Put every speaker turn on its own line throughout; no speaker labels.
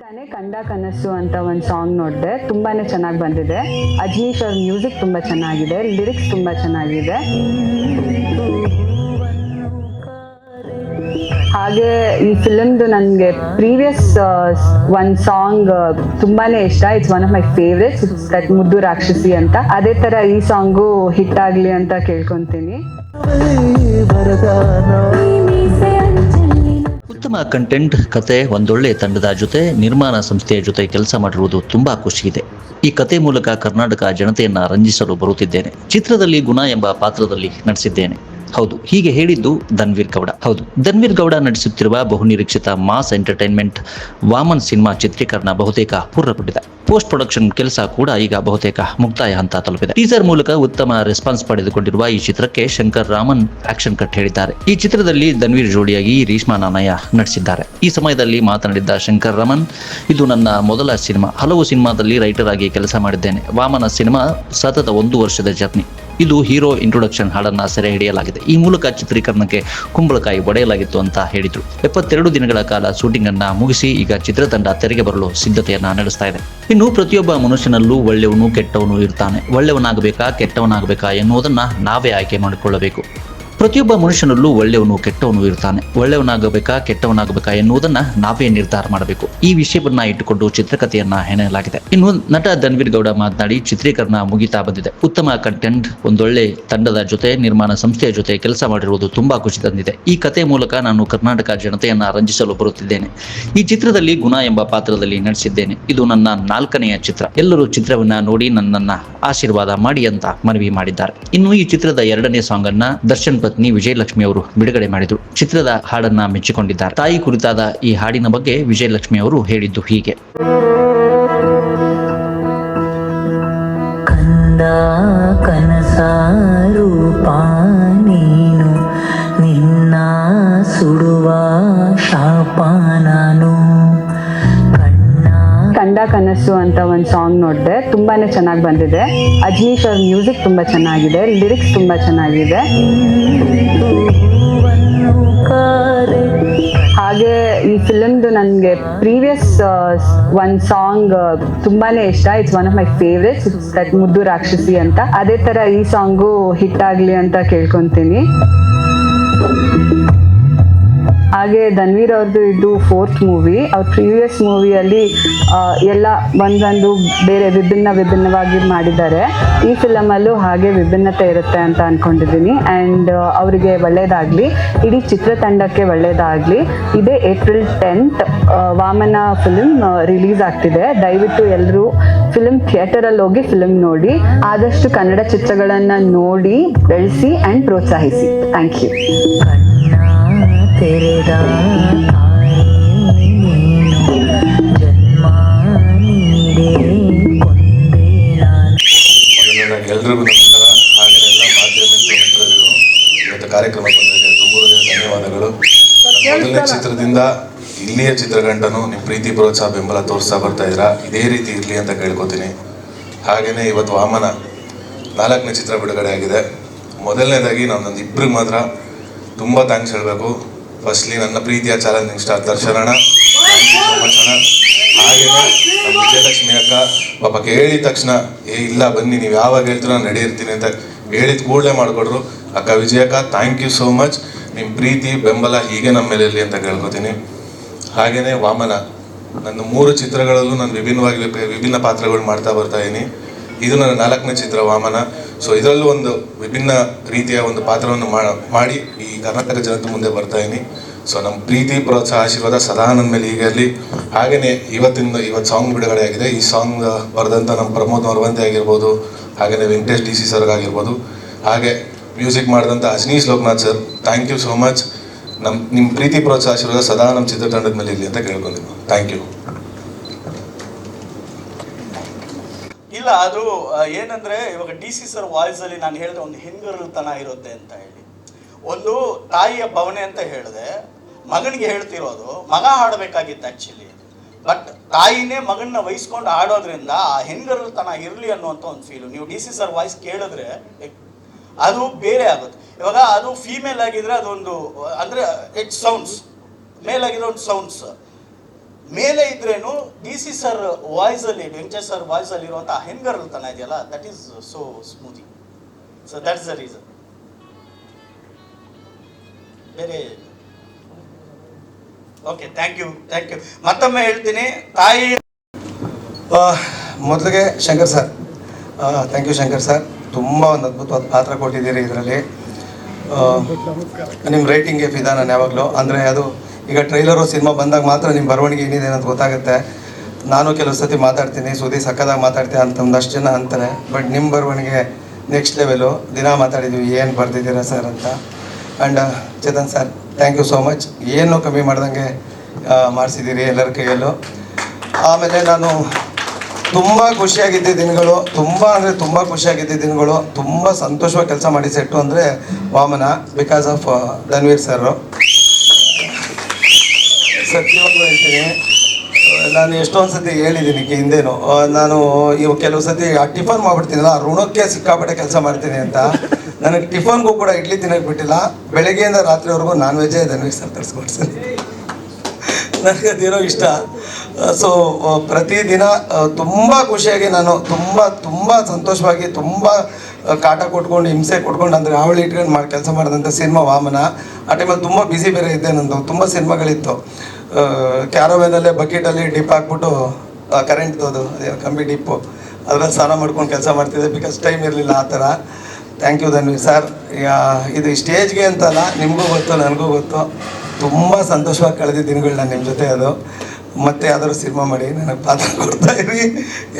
ತಾನೇ ಕಂಡ ಕನಸು ಅಂತ ಒಂದು ಸಾಂಗ್ ನೋಡಿದೆ ತುಂಬಾನೇ ಚೆನ್ನಾಗಿ ಬಂದಿದೆ. ಅಜ್ನೀಶ್ ಅವ್ರ ಮ್ಯೂಸಿಕ್ ತುಂಬಾ ಚೆನ್ನಾಗಿದೆ ಲಿರಿಕ್ಸ್ ತುಂಬಾ ಚೆನ್ನಾಗಿದೆ. ಹಾಗೆ ಈ ಫಿಲಮ್ದು ನನಗೆ ಪ್ರೀವಿಯಸ್ ಒಂದು ಸಾಂಗ್ ತುಂಬಾನೇ ಇಷ್ಟ. It's one of my favourites it's that Muddu Rakshasi ಅಂತ. ಅದೇ ತರ ಈ ಸಾಂಗು ಹಿಟ್ ಆಗ್ಲಿ ಅಂತ ಕೇಳ್ಕೊಂತೀನಿ.
ಉತ್ತಮ ಕಂಟೆಂಟ್ ಕತೆ, ಒಂದೊಳ್ಳೆ ತಂಡದ ಜೊತೆ, ನಿರ್ಮಾಣ ಸಂಸ್ಥೆಯ ಜೊತೆ ಕೆಲಸ ಮಾಡಿರುವುದು ತುಂಬಾ ಖುಷಿಯಿದೆ. ಈ ಕತೆ ಮೂಲಕ ಕರ್ನಾಟಕ ಜನತೆಯನ್ನ ರಂಜಿಸಲು ಬರುತ್ತಿದ್ದೇನೆ. ಚಿತ್ರದಲ್ಲಿ ಗುಣ ಎಂಬ ಪಾತ್ರದಲ್ಲಿ ನಟಿಸಿದ್ದೇನೆ. ಹೌದು. ಹೀಗೆ ಹೇಳಿದ್ದು ಧನ್ವೀರ್ ಗೌಡ. ಹೌದು. ಧನ್ವೀರ್ ಗೌಡ ನಡೆಸುತ್ತಿರುವ ಬಹುನಿರೀಕ್ಷಿತ ಮಾಸ್ ಎಂಟರ್ಟೈನ್ಮೆಂಟ್ ವಾಮನ್ ಸಿನಿಮಾ ಚಿತ್ರೀಕರಣ ಬಹುತೇಕ ಪೂರ್ಣಗೊಂಡಿದೆ. ಪೋಸ್ಟ್ ಪ್ರೊಡಕ್ಷನ್ ಕೆಲಸ ಕೂಡ ಈಗ ಬಹುತೇಕ ಮುಕ್ತಾಯ ಹಂತ ತಲುಪಿದೆ. ಟೀಸರ್ ಮೂಲಕ ಉತ್ತಮ ರೆಸ್ಪಾನ್ಸ್ ಪಡೆದುಕೊಂಡಿರುವ ಈ ಚಿತ್ರಕ್ಕೆ ಶಂಕರ್ ರಾಮನ್ ಆಕ್ಷನ್ ಕಟ್ ಹೇಳಿದ್ದಾರೆ. ಈ ಚಿತ್ರದಲ್ಲಿ ಧನ್ವೀರ್ ಜೋಡಿಯಾಗಿ ರೀಷ್ಮಾ ನಾನಯ್ಯ ನಟಿಸಿದ್ದಾರೆ. ಈ ಸಮಯದಲ್ಲಿ ಮಾತನಾಡಿದ್ದ ಶಂಕರ್ ರಾಮನ್, ಇದು ನನ್ನ ಮೊದಲ ಸಿನಿಮಾ. ಹಲವು ಸಿನಿಮಾದಲ್ಲಿ ರೈಟರ್ ಆಗಿ ಕೆಲಸ ಮಾಡಿದ್ದೇನೆ. ವಾಮನ ಸಿನಿಮಾ ಸತತ ಒಂದು ವರ್ಷದ ಜರ್ನಿ. ಇದು ಹೀರೋ ಇಂಟ್ರೊಡಕ್ಷನ್ ಹಾಡನ್ನ ಸೆರೆ ಹಿಡಿಯಲಾಗಿದೆ. ಈ ಮೂಲಕ ಚಿತ್ರೀಕರಣಕ್ಕೆ ಕುಂಬಳಕಾಯಿ ಒಡೆಯಲಾಗಿತ್ತು ಅಂತ ಹೇಳಿದ್ರು. ಎಪ್ಪತ್ತೆರಡು ದಿನಗಳ ಕಾಲ ಶೂಟಿಂಗ್ ಅನ್ನ ಮುಗಿಸಿ ಈಗ ಚಿತ್ರತಂಡ ತೆರೆಗೆ ಬರಲು ಸಿದ್ಧತೆಯನ್ನ ನಡೆಸ್ತಾ ಇದೆ. ಇನ್ನು ಪ್ರತಿಯೊಬ್ಬ ಮನುಷ್ಯನಲ್ಲೂ ಒಳ್ಳೆಯವನು ಕೆಟ್ಟವನು ಇರ್ತಾನೆ. ಒಳ್ಳೆಯವನಾಗಬೇಕಾ ಕೆಟ್ಟವನಾಗಬೇಕಾ ಎನ್ನುವುದನ್ನ ನಾವೇ ಆಯ್ಕೆ ಮಾಡಿಕೊಳ್ಳಬೇಕು. ಪ್ರತಿಯೊಬ್ಬ ಮನುಷ್ಯನಲ್ಲೂ ಒಳ್ಳೆಯವನು ಕೆಟ್ಟವನು ಇರ್ತಾನೆ. ಒಳ್ಳೆಯವನಾಗಬೇಕಾ, ಕೆಟ್ಟವನಾಗಬೇಕಾ ಎನ್ನುವುದನ್ನ ನಾವೇ ನಿರ್ಧಾರ ಮಾಡಬೇಕು. ಈ ವಿಷಯವನ್ನ ಇಟ್ಟುಕೊಂಡು ಚಿತ್ರಕಥೆಯನ್ನ ಹೆಣೆಯಲಾಗಿದೆ. ಇನ್ನು ನಟ ಧನ್ವೀರ್ ಗೌಡ ಮಾತನಾಡಿ, ಚಿತ್ರೀಕರಣ ಮುಗಿತಾ ಬಂದಿದೆ. ಉತ್ತಮ ಕಂಟೆಂಟ್ ಒಂದೊಳ್ಳೆ ತಂಡದ ಜೊತೆ, ನಿರ್ಮಾಣ ಸಂಸ್ಥೆಯ ಜೊತೆ ಕೆಲಸ ಮಾಡಿರುವುದು ತುಂಬಾ ಖುಷಿ ತಂದಿದೆ. ಈ ಕತೆ ಮೂಲಕ ನಾನು ಕರ್ನಾಟಕ ಜನತೆಯನ್ನ ರಂಜಿಸಲು ಬರುತ್ತಿದ್ದೇನೆ. ಈ ಚಿತ್ರದಲ್ಲಿ ಗುಣ ಎಂಬ ಪಾತ್ರದಲ್ಲಿ ನಟಿಸಿದ್ದೇನೆ. ಇದು ನನ್ನ ನಾಲ್ಕನೆಯ ಚಿತ್ರ. ಎಲ್ಲರೂ ಚಿತ್ರವನ್ನ ನೋಡಿ ನನ್ನನ್ನ ಆಶೀರ್ವಾದ ಮಾಡಿ ಅಂತ ಮನವಿ ಮಾಡಿದ್ದಾರೆ. ಇನ್ನು ಈ ಚಿತ್ರದ ಎರಡನೇ ಸಾಂಗ್ ಅನ್ನ ದರ್ಶನ್ ಪತ್ನಿ ವಿಜಯಲಕ್ಷ್ಮಿ ಅವರು ಬಿಡುಗಡೆ ಮಾಡಿದ್ರು. ಚಿತ್ರದ ಹಾಡನ್ನ ಮೆಚ್ಚಿಕೊಂಡಿದ್ದಾರೆ. ತಾಯಿ ಕುರಿತಾದ ಈ ಹಾಡಿನ ಬಗ್ಗೆ ವಿಜಯಲಕ್ಷ್ಮಿ ಅವರು ಹೇಳಿದ್ದು ಹೀಗೆ.
ಕಂದ ಕನಸು
ಅಂತ ಒಂದು ಸಾಂಗ್ ನೋಡಿದೆ. ತುಂಬಾನೇ ಚೆನ್ನಾಗಿ ಬಂದಿದೆ. ಅಜ್ನೀಶ್ ಅವ್ರ ಮ್ಯೂಸಿಕ್ ತುಂಬಾ ಚೆನ್ನಾಗಿದೆ. ಲಿರಿಕ್ಸ್ ತುಂಬಾ ಚೆನ್ನಾಗಿದೆ. ಹಾಗೆ ಈ ಫಿಲಮ್ದು ನನಗೆ ಪ್ರೀವಿಯಸ್ ಒಂದು ಸಾಂಗ್ ತುಂಬಾನೇ ಇಷ್ಟ. It's one of my favourites it's that Muddu Rakshasi ಅಂತ. ಅದೇ ತರ ಈ ಸಾಂಗು ಹಿಟ್ ಆಗ್ಲಿ ಅಂತ ಕೇಳ್ಕೊಂತೀನಿ. ಹಾಗೆ ಧನ್ವೀರ್ ಅವ್ರದ್ದು ಇದು ಫೋರ್ತ್ ಮೂವಿ ಅವ್ರ ಪ್ರೀವಿಯಸ್ ಮೂವಿಯಲ್ಲಿ ಎಲ್ಲ ಒಂದೊಂದು ಬೇರೆ ವಿಭಿನ್ನ ವಿಭಿನ್ನವಾಗಿ ಮಾಡಿದ್ದಾರೆ. ಈ ಫಿಲಮಲ್ಲೂ ಹಾಗೆ ವಿಭಿನ್ನತೆ ಇರುತ್ತೆ ಅಂತ ಅನ್ಕೊಂಡಿದ್ದೀನಿ. ಆ್ಯಂಡ್ ಅವರಿಗೆ ಒಳ್ಳೇದಾಗಲಿ, ಇಡೀ ಚಿತ್ರತಂಡಕ್ಕೆ ಒಳ್ಳೇದಾಗಲಿ, ಇದೇ April tenth Vamana film release ಆಗ್ತಿದೆ. ದಯವಿಟ್ಟು ಎಲ್ಲರೂ ಫಿಲ್ಮ್ ಥಿಯೇಟರಲ್ಲಿ ಹೋಗಿ ಫಿಲ್ಮ್ ನೋಡಿ, ಆದಷ್ಟು ಕನ್ನಡ ಚಿತ್ರಗಳನ್ನು ನೋಡಿ, ಬೆಳೆಸಿ ಆ್ಯಂಡ್ ಪ್ರೋತ್ಸಾಹಿಸಿ. ಥ್ಯಾಂಕ್ ಯು
ತೆರೆದ ಜನ್ಮ ನೀಡೇ
ಎಲ್ರಿಗೂ ನಮಸ್ಕಾರ. ಹಾಗೆ ಎಲ್ಲ ಮಾಧ್ಯಮ ಮಿತ್ರರಿಗೂ ಇವತ್ತು ಕಾರ್ಯಕ್ರಮ ಬಂದಿದ್ದಕ್ಕೆ ತುಂಬ ಹೃದಯದ ಧನ್ಯವಾದಗಳು. ಮೊದಲನೇ ಚಿತ್ರದಿಂದ ಇಲ್ಲಿಯ ಚಿತ್ರಗಂಟನು ನಿಮ್ಮ ಪ್ರೀತಿ ಪ್ರೋತ್ಸಾಹ ಬೆಂಬಲ ತೋರಿಸ್ತಾ ಬರ್ತಾ ಇದ್ದೀರಾ? ಇದೇ ರೀತಿ ಇರಲಿ ಅಂತ ಕೇಳ್ಕೊತೀನಿ. ಹಾಗೆಯೇ ಇವತ್ತು ವಾಮನ ನಾಲ್ಕನೇ ಚಿತ್ರ ಬಿಡುಗಡೆ ಆಗಿದೆ ಮೊದಲನೇದಾಗಿ ನಾನು ನನ್ನ ಇಬ್ಬರಿಗೆ ಮಾತ್ರ ತುಂಬ ಥ್ಯಾಂಕ್ಸ್ ಹೇಳಬೇಕು. ಫಸ್ಟ್ಲಿ ನನ್ನ ಪ್ರೀತಿಯ ಚಾಲೆಂಜಿಂಗ್ ಸ್ಟಾರ್ ಸೊ ಹಾಗೆಯೇ ವಿಜಯಲಕ್ಷ್ಮಿ ಅಕ್ಕ. ಪಾಪ ಕೇಳಿದ ತಕ್ಷಣ, ಏ, ಇಲ್ಲ, ಬನ್ನಿ, ನೀವು ಯಾವಾಗ ಹೇಳ್ತೀರೋ ನಾನು ರೆಡಿ ಇರ್ತೀನಿ ಅಂತ ಹೇಳಿದ ಕೂಡಲೇ ಮಾಡಿಕೊಡ್ರು ಅಕ್ಕ ವಿಜಯಕ್ಕ ಥ್ಯಾಂಕ್ ಯು ಸೋ ಮಚ್ ನಿಮ್ಮ ಪ್ರೀತಿ, ಬೆಂಬಲ ಹೀಗೆ ನಮ್ಮ ಮೇಲೆ ಇರಲಿ ಅಂತ ಕೇಳ್ಕೊತೀನಿ. ಹಾಗೆಯೇ ವಾಮನ, ನನ್ನ ಮೂರು ಚಿತ್ರಗಳಲ್ಲೂ ನಾನು ವಿಭಿನ್ನವಾಗಿ ವಿಭ- ವಿಭಿನ್ನ ಪಾತ್ರಗಳು ಮಾಡ್ತಾ ಬರ್ತಾ ಇದ್ದೀನಿ ಇದು ನನ್ನ ನಾಲ್ಕನೇ ಚಿತ್ರ ವಾಮನ. ಸೊ ಇದರಲ್ಲೂ ಒಂದು ವಿಭಿನ್ನ ರೀತಿಯ ಒಂದು ಪಾತ್ರವನ್ನು ಮಾಡಿ ಈ ಕರ್ನಾಟಕ ಜನತೆ ಮುಂದೆ ಬರ್ತಾ ಇದ್ದೀನಿ ಸೊ ನಮ್ಮ ಪ್ರೀತಿ, ಪ್ರೋತ್ಸಾಹ, ಆಶೀರ್ವಾದ ಸದಾ ನನ್ನ ಮೇಲೆ ಈಗ ಇರಲಿ ಹಾಗೆಯೇ ಇವತ್ತಿನ ಇವತ್ತು ಸಾಂಗ್ ಬಿಡುಗಡೆ ಆಗಿದೆ. ಈ ಸಾಂಗ್ ಬರೆದಂಥ ನಮ್ಮ ಪ್ರಮೋದ್ ನರ್ವಂತೆ ಆಗಿರ್ಬೋದು ಹಾಗೆಯೇ ವೆಂಕಟೇಶ್ ಡಿ ಸಿ ಸರ್ಗಾಗಿರ್ಬೋದು ಹಾಗೆ ಮ್ಯೂಸಿಕ್ ಮಾಡಿದಂಥ Ajneesh Loknath sir thank you so much ನಮ್ಮ ನಿಮ್ಮ ಪ್ರೀತಿ, ಪ್ರೋತ್ಸಾಹ, ಆಶೀರ್ವಾದ ಸದಾ ನಮ್ಮ ಚಿತ್ರತಂಡದ ಮೇಲೆ ಇರಲಿ ಅಂತ ಕೇಳ್ಕೊಂಡಿದ್ದು ಥ್ಯಾಂಕ್ ಯು
ಇಲ್ಲ, ಅದು ಏನಂದ್ರೆ, ಇವಾಗ ಡಿ ಸಿ ಸರ್ ವಾಯ್ಸ್ ಅಲ್ಲಿ ನಾನು ಹೇಳಿದೆ ಒಂದು ಹೆಂಗರತನ ಇರುತ್ತೆ ಅಂತ ಹೇಳಿ. ಒಂದು ತಾಯಿಯ ಭವನೆ ಅಂತ ಹೇಳಿದೆ. ಮಗನಿಗೆ ಹೇಳ್ತಿರೋದು, ಮಗ ಹಾಡಬೇಕಾಗಿತ್ತು ಆಕ್ಚುಲಿ ಬಟ್ ತಾಯಿನೇ ಮಗನ್ನ ವಹಿಸ್ಕೊಂಡು ಆಡೋದ್ರಿಂದ ಆ ಹೆಂಗರತನ ಇರಲಿ ಅನ್ನುವಂಥ ಒಂದು ಫೀಲು ನೀವು ಡಿ ಸಿ ಸರ್ ವಾಯ್ಸ್ ಕೇಳಿದ್ರೆ ಅದು ಬೇರೆ ಆಗುತ್ತೆ. ಇವಾಗ ಅದು ಫೀಮೇಲ್ ಆಗಿದ್ರೆ ಅದೊಂದು, ಅಂದ್ರೆ ಇಟ್ ಸೌಂಡ್ಸ್ ಮೇಲಾಗಿರೋ ಒಂದು ಸೌಂಡ್ಸ್ ಮೇಲೆ ಇದ್ರೇನು ಡಿ ಸಿ ಸರ್ ವಾಯ್ಸ್ ಅಲ್ಲಿ, ವೆಂಕಟೇಶ್ ಸರ್ ವಾಯ್ಸ್ ಅಲ್ಲಿ ಇರುವಂತ ತನ ಇದೆಯಲ್ಲ that is so smoothie so that's the reason ಬೇರೆ okay thank you thank you ಮತ್ತೊಮ್ಮೆ ಹೇಳ್ತೀನಿ, ತಾಯಿ
ಮೊದಲಿಗೆ Shankar sir thank you Shankar sir ತುಂಬ ಒಂದು ಅದ್ಭುತವಾದ ಪಾತ್ರ ಕೊಟ್ಟಿದ್ದೀರಿ ಇದರಲ್ಲಿ. ನಿಮ್ಮ ರೈಟಿಂಗ್ಗೆ ಫಿದಾ ನಾನು ಯಾವಾಗಲೂ. ಅಂದರೆ ಅದು ಈಗ ಟ್ರೈಲರು ಸಿನಿಮಾ ಬಂದಾಗ ಮಾತ್ರ ನಿಮ್ಮ ಬರವಣಿಗೆ ಏನಿದೆ ಅಂತ ಗೊತ್ತಾಗುತ್ತೆ. ನಾನು ಕೆಲವು ಸತಿ ಮಾತಾಡ್ತೀನಿ ಸುದ್ದಿ ಸಕ್ಕದಾಗ ಮಾತಾಡ್ತೀನಿ ಅಂತ ಒಂದಷ್ಟು ಜನ ಅಂತಾರೆ. ಬಟ್ ನಿಮ್ಮ ಬರವಣಿಗೆ ನೆಕ್ಸ್ಟ್ ಲೆವೆಲು ದಿನ ಮಾತಾಡಿದ್ದೀವಿ ಏನು ಬರೆದಿದ್ದೀರಾ ಸರ್ ಅಂತ. And Chetan sir thank you so much ಏನು ಕಮ್ಮಿ ಮಾಡ್ದಂಗೆ ಮಾಡಿಸಿದ್ದೀರಿ ಎಲ್ಲರ ಕೈಯಲ್ಲೂ. ಆಮೇಲೆ ನಾನು ತುಂಬ ಖುಷಿಯಾಗಿದ್ದ ದಿನಗಳು. ತುಂಬ ಅಂದರೆ ತುಂಬ ಖುಷಿಯಾಗಿದ್ದ ದಿನಗಳು. ತುಂಬ ಸಂತೋಷವಾಗಿ ಕೆಲಸ ಮಾಡಿ ಸೆಟ್ಟು ಅಂದರೆ Vamana because of Dhanveer sir ಸತ್ಯವಾಗ್ಲೂ ಹೇಳ್ತೀನಿ. ನಾನು ಎಷ್ಟೊಂದು ಸತಿ ಹೇಳಿದ್ದೀನಿ ಹಿಂದೇನು. ನಾನು ಇವು ಕೆಲವು ಸತಿ ಆ ಟಿಫನ್ ಮಾಡ್ಬಿಡ್ತೀನಲ್ಲ ಋಣಕ್ಕೆ ಸಿಕ್ಕಾಪಟ್ಟೆ ಕೆಲಸ ಮಾಡ್ತೀನಿ ಅಂತ. ನನಗೆ ಟಿಫನ್ಗೂ ಕೂಡ ಇಡ್ಲಿ ತಿನ್ನಕ್ಕೆ ಬಿಟ್ಟಿಲ್ಲ. ಬೆಳಗ್ಗೆಯಿಂದ ರಾತ್ರಿವರೆಗೂ ನಾನ್ ವೆಜ್ಜೇ ನನಗೆ ಸರ್ ತರಿಸ್ಕೊಡ್ತೀನಿ ನನಗೆ ಅದೇನೋ ಇಷ್ಟ. ಸೊ ಪ್ರತಿದಿನ ತುಂಬ ಖುಷಿಯಾಗಿ ನಾನು ತುಂಬ ತುಂಬ ಸಂತೋಷವಾಗಿ ತುಂಬ ಕಾಟ ಕೊಟ್ಕೊಂಡು, ಹಿಂಸೆ ಕೊಟ್ಕೊಂಡು, ಅಂದರೆ ಅವಳಿ ಇಟ್ಕೊಂಡು ಮಾಡಿ ಕೆಲಸ ಮಾಡಿದಂಥ ಸಿನಿಮಾ ವಾಮನ. ಆ ಟೈಮಲ್ಲಿ ತುಂಬ ಬ್ಯುಸಿ ಬೇರೆ ಇದ್ದೆ ನಂದು. ತುಂಬ ಸಿನಿಮಾಗಳಿತ್ತು. ಕ್ಯಾರವೇನಲ್ಲೇ ಬಕೆಟಲ್ಲಿ ಡಿಪ್ ಹಾಕ್ಬಿಟ್ಟು ಕರೆಂಟ್ ಅದು ಅದೇ ಕಂಬಿ ಡಿಪ್ಪು ಅದ್ರಲ್ಲಿ ಸ್ನಾನ ಮಾಡ್ಕೊಂಡು ಕೆಲಸ ಮಾಡ್ತಿದ್ದೆ ಬಿಕಾಸ್ ಟೈಮ್ ಇರಲಿಲ್ಲ ಆ ಥರ. ಥ್ಯಾಂಕ್ ಯು ಧನ್ವಿ ಸರ್ ಇದು ಸ್ಟೇಜ್ಗೆ ಅಂತಲ್ಲ, ನಿಮಗೂ ಗೊತ್ತು, ನನಗೂ ಗೊತ್ತು. ತುಂಬ ಸಂತೋಷವಾಗಿ ಕಳೆದ ದಿನಗಳು ನಾನು ನಿಮ್ಮ ಜೊತೆ ಅದು. ಮತ್ತೆ ಯಾವ್ದಾದ್ರು ಸಿನಿಮಾ ಮಾಡಿ, ನನಗೆ ಪಾತ್ರ ಕೊಡ್ತಾ ಇರಿ.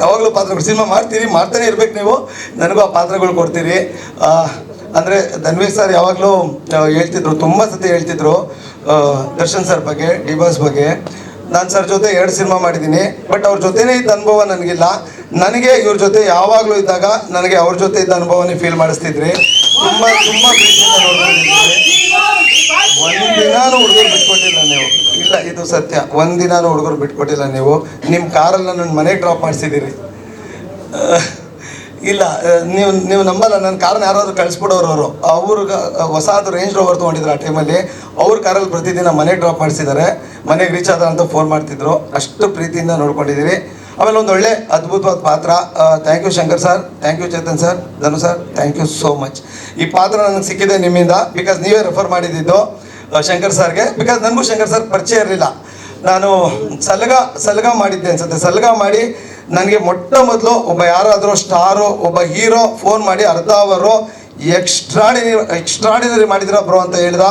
ಯಾವಾಗಲೂ ಪಾತ್ರಗಳು ಸಿನಿಮಾ ಮಾಡ್ತೀರಿ, ಮಾಡ್ತಾನೆ ಇರ್ಬೇಕು ನೀವು. ನನಗೂ ಆ ಪಾತ್ರಗಳು ಕೊಡ್ತೀರಿ. ಅಂದರೆ ಧನ್ವೀರ್ ಸರ್ ಯಾವಾಗಲೂ ಹೇಳ್ತಿದ್ರು, ತುಂಬ ಸತಿ ಹೇಳ್ತಿದ್ರು. ದರ್ಶನ್ ಸರ್ ಬಗ್ಗೆ ಡಿ ಬಾಸ್ ಬಗ್ಗೆ. ನಾನು ಸರ್ ಜೊತೆ ಎರಡು ಸಿನಿಮಾ ಮಾಡಿದ್ದೀನಿ, ಬಟ್ ಅವ್ರ ಜೊತೆನೇ ಇದ್ದ ಅನುಭವ ನನಗಿಲ್ಲ. ನನಗೆ ಇವ್ರ ಜೊತೆ ಯಾವಾಗಲೂ ಇದ್ದಾಗ ನನಗೆ ಅವ್ರ ಜೊತೆ ಇದ್ದ ಅನುಭವನೇ ಫೀಲ್ ಮಾಡಿಸ್ತಿದ್ರಿ. ತುಂಬ ತುಂಬ ಒಂದಿನಾನು ಹುಡುಗರು ಬಿಟ್ಕೊಟ್ಟಿಲ್ಲ ನೀವು. ಇಲ್ಲ, ಇದು ಸತ್ಯ. ಒಂದಿನಾನು ಹುಡುಗರು ಬಿಟ್ಕೊಟ್ಟಿಲ್ಲ ನೀವು. ನಿಮ್ಮ ಕಾರಲ್ಲ ನನ್ನ ಮನೆಗೆ ಡ್ರಾಪ್ ಮಾಡಿಸಿದ್ದೀರಿ ಇಲ್ಲ ನೀವು ನೀವು ನಂಬಲ್ಲ ನನ್ನ ಕಾರನ್ನ ಯಾರಾದರೂ ಕಳಿಸ್ಬಿಡೋರು ಅವರು. ಅವ್ರಿಗೆ ಹೊಸದು ರೇಂಜ್ ರೋವರ್ ತೊಗೊಂಡಿದ್ರು ಆ ಟೈಮಲ್ಲಿ ಅವ್ರ ಕಾರಲ್ಲಿ ಪ್ರತಿದಿನ ಮನೆ ಡ್ರಾಪ್ ಮಾಡಿಸಿದ್ದಾರೆ ಮನೆಗೆ ರೀಚ್ ಆದ ಅಂತ ಫೋನ್ ಮಾಡ್ತಿದ್ರು. ಅಷ್ಟು ಪ್ರೀತಿಯಿಂದ ನೋಡ್ಕೊಂಡಿದ್ದೀರಿ ಆಮೇಲೆ ಒಂದು ಒಳ್ಳೆ ಅದ್ಭುತವಾದ ಪಾತ್ರ. Thank you Shankar sir thank you Chetan sir Dhanu sir thank you so much ಈ ಪಾತ್ರ ನನಗೆ ಸಿಕ್ಕಿದೆ ನಿಮ್ಮಿಂದ ಬಿಕಾಸ್ ನೀವೇ ರೆಫರ್ ಮಾಡಿದ್ದು ಶಂಕರ್ ಸರ್ಗೆ ಬಿಕಾಸ್ ನನಗೂ ಶಂಕರ್ ಸರ್ ಪರಿಚಯ ಇರಲಿಲ್ಲ. ನಾನು ಸಲಗ ಸಲಗ ಮಾಡಿದ್ದೆ ಅನ್ಸುತ್ತೆ. ಸಲಗ ಮಾಡಿ ನನಗೆ ಮೊಟ್ಟ ಮೊದಲು ಒಬ್ಬ ಯಾರಾದರೂ ಸ್ಟಾರು, ಒಬ್ಬ ಹೀರೋ, ಫೋನ್ ಮಾಡಿ ಅರ್ಧ ಅವರು ಎಕ್ಸ್ಟ್ರಾಡಿನರಿ ಎಕ್ಸ್ಟ್ರಾಡಿನರಿ ಮಾಡಿದ್ರ ಬ್ರೋ ಅಂತ ಹೇಳಿದ.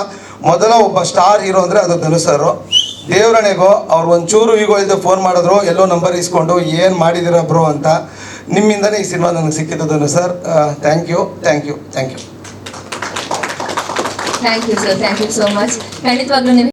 ಮೊದಲ ಒಬ್ಬ ಸ್ಟಾರ್ ಹೀರೋ ಅಂದರೆ ಅದು ಧನು ಸರ್ ದೇವರಣೆಗೋ ಅವ್ರು ಒಂಚೂರು ಹೀಗೋ ಇಲ್ಲದೆ ಫೋನ್ ಮಾಡಿದ್ರು, ಎಲ್ಲೋ ನಂಬರ್ ಇಸ್ಕೊಂಡು ಏನು ಮಾಡಿದಿರ ಬ್ರೋ ಅಂತ. ನಿಮ್ಮಿಂದನೇ ಈ ಸಿನಿಮಾ ನನಗೆ ಸಿಕ್ಕಿದ್ದು Dhanu sir thank you thank you thank you
thank you sir thank you so much ಖಂಡಿತವಾಗ್ಲೂ